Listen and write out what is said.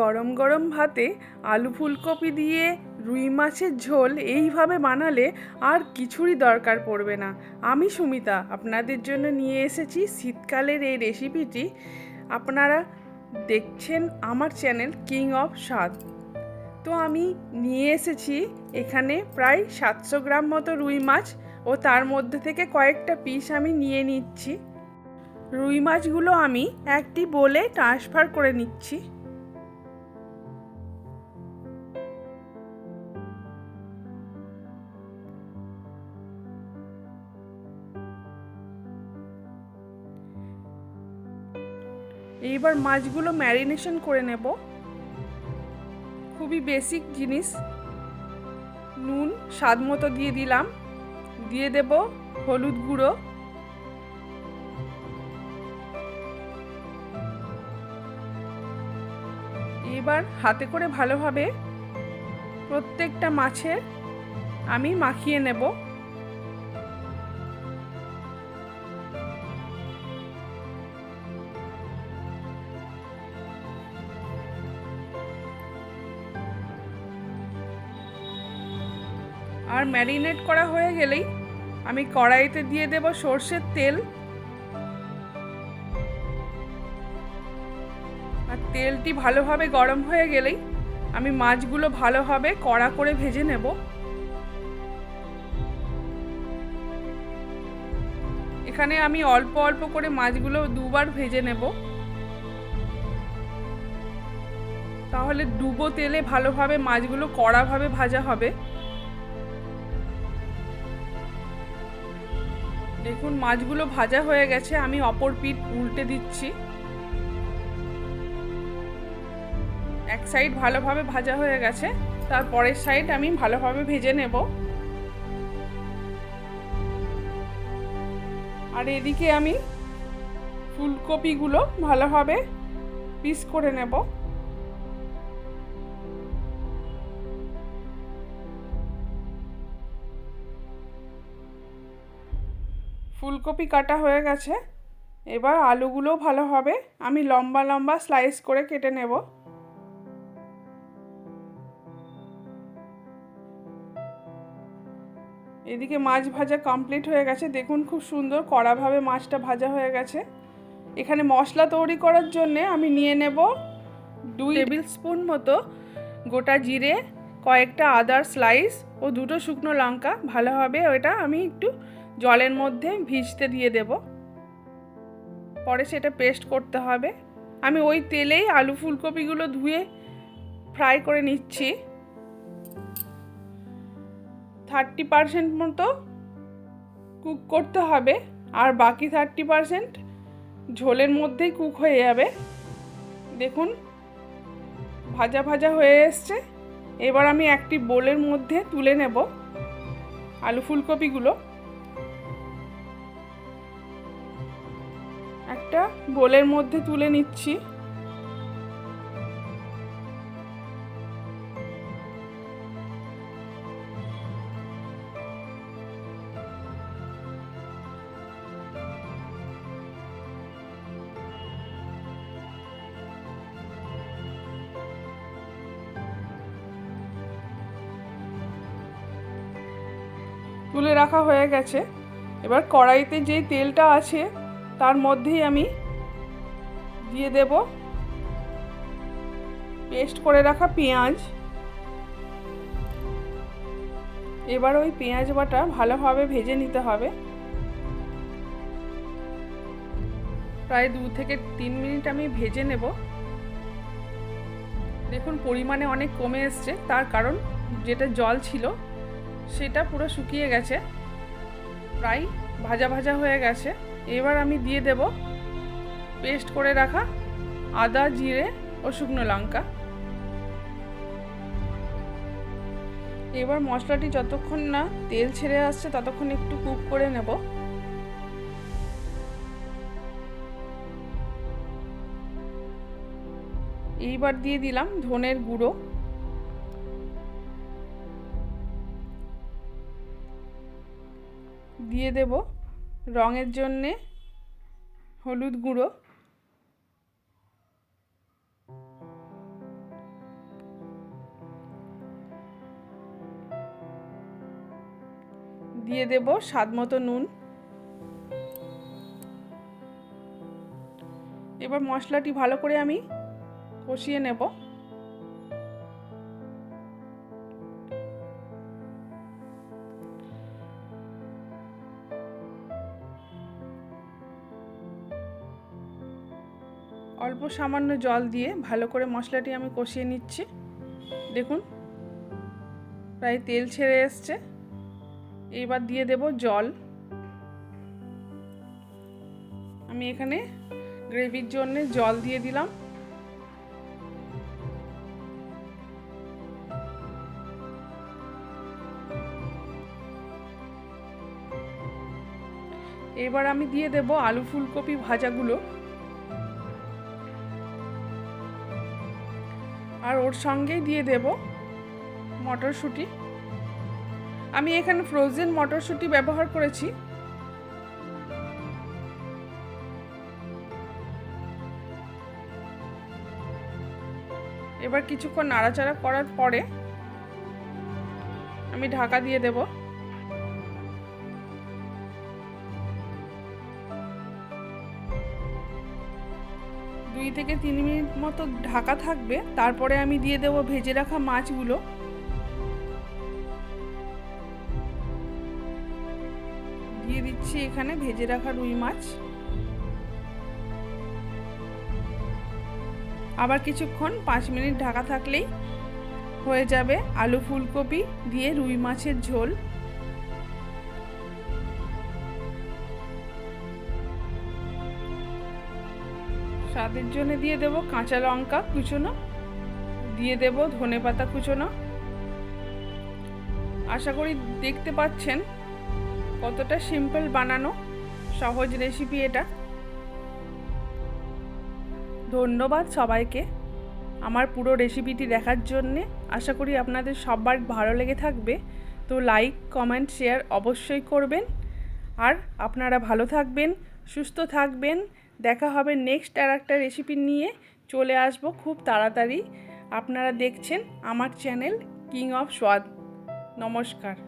গরম গরম ভাতে আলু ফুলকপি দিয়ে রুই মাছের ঝোল এইভাবে বানালে আর কিছুরই দরকার পড়বে না। আমি সুমিতা, আপনাদের জন্য নিয়ে এসেছি শীতকালের এই রেসিপিটি আপনারা দেখছেন আমার চ্যানেল কিং অফ স্বাদ তো আমি নিয়ে এসেছি এখানে প্রায় সাতশো গ্রাম মতো রুই মাছ ও তার মধ্যে থেকে কয়েকটা পিস আমি নিয়ে নিচ্ছি। রুই মাছগুলো আমি একটি বলে ট্রান্সফার করে নিচ্ছি। এইবার মাছগুলো ম্যারিনেশন করে নেব। খুবই বেসিক জিনিস। নুন, স্বাদ মতো দিয়ে দিলাম। দিয়ে দেব হলুদ গুঁড়ো। এবার হাতে করে ভালোভাবে প্রত্যেকটা মাছের আমি মাখিয়ে নেব। আর ম্যারিনেট করা হয়ে গেলেই আমি কড়াইতে দিয়ে দেব সর্ষের তেল। আর তেলটি ভালোভাবে গরম হয়ে গেলেই আমি মাছগুলো ভালোভাবে কড়া করে ভেজে নেব। এখানে আমি অল্প অল্প করে মাছগুলো দুবার ভেজে নেব। তাহলে ডুবো তেলে ভালোভাবে মাছগুলো কড়াভাবে ভাজা হবে। দেখুন, মাছগুলো ভাজা হয়ে গেছে, আমি অপর পিঠ উল্টে দিচ্ছি। এক সাইড ভালোভাবে ভাজা হয়ে গেছে তারপরের সাইড আমি ভালোভাবে ভেজে নেব। আর এদিকে আমি ফুলকপিগুলো ভালোভাবে পিস করে নেব। ফুলকপি কাটা হয়ে গেছে। এবার আলুগুলো ভালো হবে। আমি লম্বা লম্বা স্লাইস করে কেটে নেব। এদিকে মাছ ভাজা কমপ্লিট হয়ে গেছে। দেখুন খুব সুন্দর কড়াভাবে মাছটা ভাজা হয়ে গেছে। এখানে মশলা তৈরি করার জন্যে আমি নিয়ে নেব দুই টেবিল স্পুন মতো গোটা জিরে, কয়েকটা আদার স্লাইস ও দুটো শুকনো লঙ্কা। ভালোভাবে ওটা আমি একটু জলের মধ্যে ভিজতে দিয়ে দেব। পরে সেটা পেস্ট করতে হবে। আমি ওই তেলেই আলু ফুলকপিগুলো ধুয়ে ফ্রাই করে নিচ্ছি। থার্টি পারসেন্ট মতো কুক করতে হবে। আর বাকি থার্টি পারসেন্ট ঝোলের মধ্যেই কুক হয়ে যাবে। দেখুন, ভাজা ভাজা হয়ে এসছে। এবার আমি একটি বোলের মধ্যে তুলে নেব আলু ফুলকপিগুলো। একটা বোলের মধ্যে তুলে নিচ্ছি। তুলে রাখা হয়ে গেছে। এবার কড়াইতে যেই তেলটা আছে তার মধ্যেই আমি দিয়ে দেব পেস্ট করে রাখা পেঁয়াজ। এবার ওই পেঁয়াজ বাটা ভালোভাবে ভেজে নিতে হবে। প্রায় দু থেকে তিন মিনিট আমি ভেজে নেব। দেখুন, পরিমাণে অনেক কমে এসছে। তার কারণ যেটা জল ছিল, সেটা পুরো শুকিয়ে গেছে। প্রায় ভাজা ভাজা হয়ে গেছে। এবার আমি দিয়ে দেব পেস্ট করে রাখা আদা, জিরে ও শুকনো লঙ্কা। এবার মশলাটি যতক্ষণ না তেল ছেড়ে আসছে, ততক্ষণ একটু কুক করে নেব। এইবার দিয়ে দিলাম ধনের গুঁড়ো। দিয়ে দেব রঙের জন্যে হলুদ গুঁড়ো। দিয়ে দেব স্বাদ মতো নুন। এবার মশলাটি ভালো করে আমি কষিয়ে নেব। অল্প সামান্য জল দিয়ে ভালো করে মশলাটি আমি কষিয়ে নিচ্ছি। দেখুন, প্রায় তেল ছেড়ে এসছে। এবার দিয়ে দেব জল। আমি এখানে গ্রেভির জন্য জল দিয়ে দিলাম। এবার আমি দিয়ে দেব আলু ফুলকপি ভাজাগুলো। ওর সঙ্গেই দিয়ে দেব মটরশুঁটি। আমি এখানে ফ্রোজেন মটরশুঁটি ব্যবহার করেছি। এবার কিছুক্ষণ নাড়াচাড়া করার পরে আমি ঢাকা দিয়ে দেব। থেকে তিন মিনিট মতো ঢাকা থাকবে, তারপরে আমি দিয়ে দেব ভেজে রাখা মাছগুলো। দিয়ে দিচ্ছি এখানে ভেজে রাখা রুই মাছ। আবার কিছুক্ষণ পাঁচ মিনিট ঢাকা থাকলেই হয়ে যাবে আলু ফুলকপি দিয়ে রুই মাছের ঝোল। স্বাদের জন্য দিয়ে দেব কাঁচা লঙ্কা কুচোনো, দিয়ে দেব ধনে পাতা কুচোনো। আশা করি দেখতে পাচ্ছেন কতটা সিম্পল বানানো, সহজ রেসিপি এটা। ধন্যবাদ সবাইকে আমার পুরো রেসিপিটি দেখার জন্যে। আশা করি আপনাদের সবার ভালো লেগে থাকবে। তো লাইক কমেন্ট শেয়ার অবশ্যই করবেন। আর আপনারা ভালো থাকবেন, সুস্থ থাকবেন। দেখা হবে নেক্সট আর একটা রেসিপি নিয়ে চলে আসব খুব তাড়াতাড়ি। আপনারা দেখছেন আমার চ্যানেল কিং অফ স্বাদ নমস্কার।